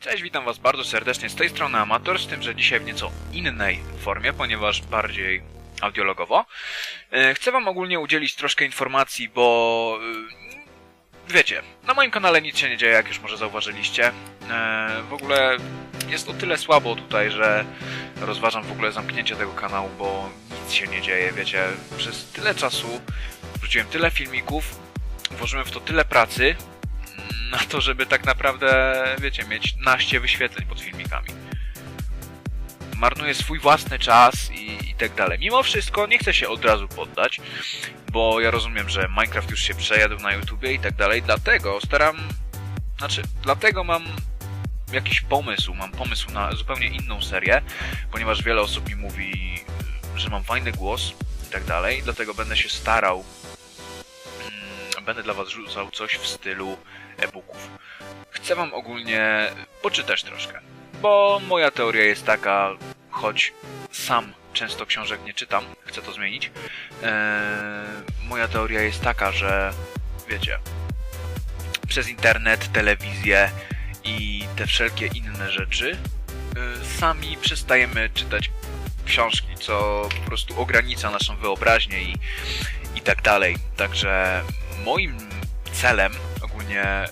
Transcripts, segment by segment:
Cześć, witam was bardzo serdecznie z tej strony Amator, z tym, że dzisiaj w nieco innej formie, ponieważ bardziej audiologowo. E, Chcę wam ogólnie udzielić troszkę informacji, bo e, wiecie, na moim kanale nic się nie dzieje, jak już może zauważyliście. E, W ogóle jest o tyle słabo tutaj, że rozważam w ogóle zamknięcie tego kanału, bo nic się nie dzieje, wiecie. Przez tyle czasu wrzuciłem tyle filmików, włożyłem w to tyle pracy, na to, żeby tak naprawdę, wiecie, mieć naście wyświetleń pod filmikami. Marnuję swój własny czas i, i tak dalej. Mimo wszystko nie chcę się od razu poddać, bo ja rozumiem, że Minecraft już się przejadł na YouTubie i tak dalej, dlatego staram... Znaczy, dlatego mam jakiś pomysł, mam pomysł na zupełnie inną serię, ponieważ wiele osób mi mówi, że mam fajny głos i tak dalej, dlatego będę się starał będę dla was rzucał coś w stylu e-booków. Chcę wam ogólnie poczytać troszkę, bo moja teoria jest taka, choć sam często książek nie czytam, chcę to zmienić. Eee, moja teoria jest taka, że wiecie, przez internet, telewizję i te wszelkie inne rzeczy y, sami przestajemy czytać książki, co po prostu ogranicza naszą wyobraźnię i, i tak dalej. Także moim celem ogólnie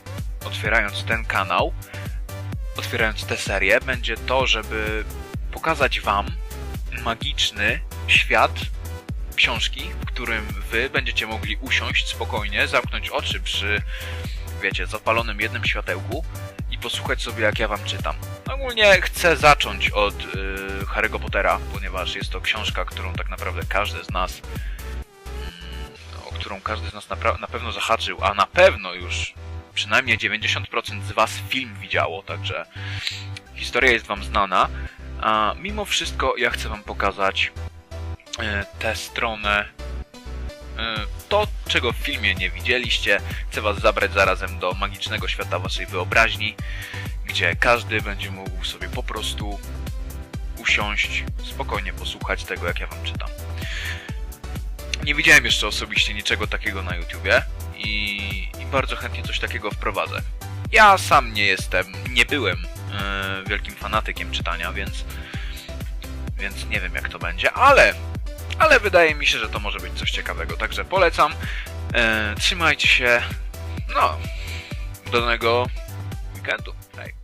otwierając ten kanał, otwierając tę serię, będzie to, żeby pokazać wam magiczny świat książki, w którym wy będziecie mogli usiąść spokojnie, zamknąć oczy przy, wiecie, zapalonym jednym światełku i posłuchać sobie, jak ja wam czytam. Ogólnie chcę zacząć od y, Harry'ego Pottera, ponieważ jest to książka, którą tak naprawdę każdy z nas którą każdy z nas napra- na pewno zahaczył, a na pewno już przynajmniej 90% z Was film widziało, także historia jest Wam znana. A mimo wszystko ja chcę Wam pokazać e, tę stronę, e, to czego w filmie nie widzieliście. Chcę Was zabrać zarazem do magicznego świata Waszej wyobraźni, gdzie każdy będzie mógł sobie po prostu usiąść, spokojnie posłuchać tego, jak ja Wam czytam. Nie widziałem jeszcze osobiście niczego takiego na YouTubie i, i bardzo chętnie coś takiego wprowadzę. Ja sam nie jestem, nie byłem e, wielkim fanatykiem czytania, więc, więc nie wiem jak to będzie, ale, ale wydaje mi się, że to może być coś ciekawego, także polecam. E, trzymajcie się, no, do danego weekendu. Hej.